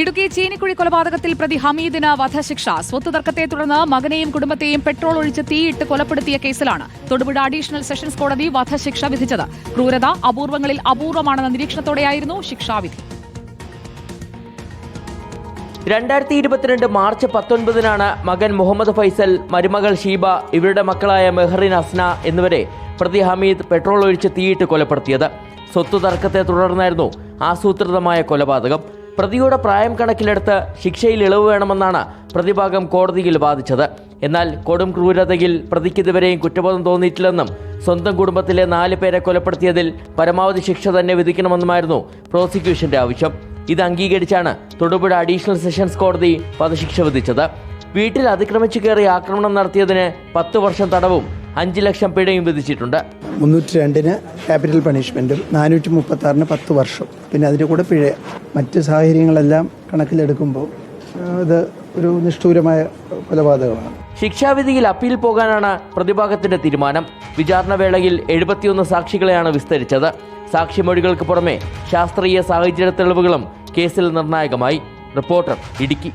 ഇടുക്കി ചീനിക്കുഴി കൊലപാതകത്തിൽ പ്രതി ഹമീദിന് വധശിക്ഷ. സ്വത്ത് തർക്കത്തെ തുടർന്ന് മകനെയും കുടുംബത്തെയും പെട്രോൾ ഒഴിച്ച് തീയിട്ട് കൊലപ്പെടുത്തിയ കേസിലാണ് തൊടുപുഴ അഡീഷണൽ സെഷൻസ് കോടതി വധശിക്ഷ വിധിച്ചത്. ക്രൂരത അപൂർവങ്ങളിൽ അപൂർവമാണെന്ന നിരീക്ഷണത്തോടെയായിരുന്നു ശിക്ഷാവിധി. രണ്ടായിരത്തി ഇരുപത്തിരണ്ട് മാർച്ച് പത്തൊൻപതിനാണ് മകൻ മുഹമ്മദ് ഫൈസൽ മരുമകൾ ഷീബ ഇവരുടെ മക്കളായ മെഹറിൻ അസ്ന എന്നിവരെ പ്രതി ഹമീദ് പെട്രോൾ ഒഴിച്ച് തീയിട്ട് കൊലപ്പെടുത്തിയത്. സ്വത്ത് തർക്കത്തെ തുടർന്നായിരുന്നു ആസൂത്രിതമായ കൊലപാതകം. പ്രതിയുടെ പ്രായം കണക്കിലെടുത്ത് ശിക്ഷയിൽ ഇളവ് വേണമെന്നാണ് പ്രതിഭാഗം കോടതിയിൽ വാദിച്ചത്. എന്നാൽ കൊടും ക്രൂരതയിൽ പ്രതിക്ക് ഇതുവരെയും കുറ്റബോധം തോന്നിയിട്ടില്ലെന്നും സ്വന്തം കുടുംബത്തിലെ നാല് പേരെ കൊലപ്പെടുത്തിയതിൽ പരമാവധി ശിക്ഷ തന്നെ വിധിക്കണമെന്നുമായിരുന്നു പ്രോസിക്യൂഷന്റെ ആവശ്യം. ഇത് അംഗീകരിച്ചാണ് തൊടുപുഴ അഡീഷണൽ സെഷൻസ് കോടതി വധശിക്ഷ വിധിച്ചത്. വീട്ടിൽ അതിക്രമിച്ചു കയറി ആക്രമണം നടത്തിയതിന് പത്ത് വർഷം തടവും അഞ്ച് ലക്ഷം പിഴയും വിധിച്ചിട്ടുണ്ട്. മുന്നൂറ്റി രണ്ടിന് ക്യാപിറ്റൽ പണിഷ്മെന്റും നാനൂറ്റി മുപ്പത്തി ആറിന് പത്ത് വർഷം. പിന്നെ അതിന്റെ കൂടെ പിഴ. മറ്റ് സാഹചര്യങ്ങളെല്ലാം കണക്കിലെടുക്കുമ്പോൾ ഇത് ഒരു നിഷ്ഠൂരമായ കൊലപാതകമാണ്. ശിക്ഷാവിധിയിൽ അപ്പീൽ പോകാനാണ് പ്രതിഭാഗത്തിന്റെ തീരുമാനം. വിചാരണ വേളയിൽ എഴുപത്തിയൊന്ന് സാക്ഷികളെയാണ് വിസ്തരിച്ചത്. സാക്ഷിമൊഴികൾക്ക് പുറമെ ശാസ്ത്രീയ സാഹചര്യ തെളിവുകളും കേസിൽ നിർണായകമായി. റിപ്പോർട്ടർ ഇടുക്കി.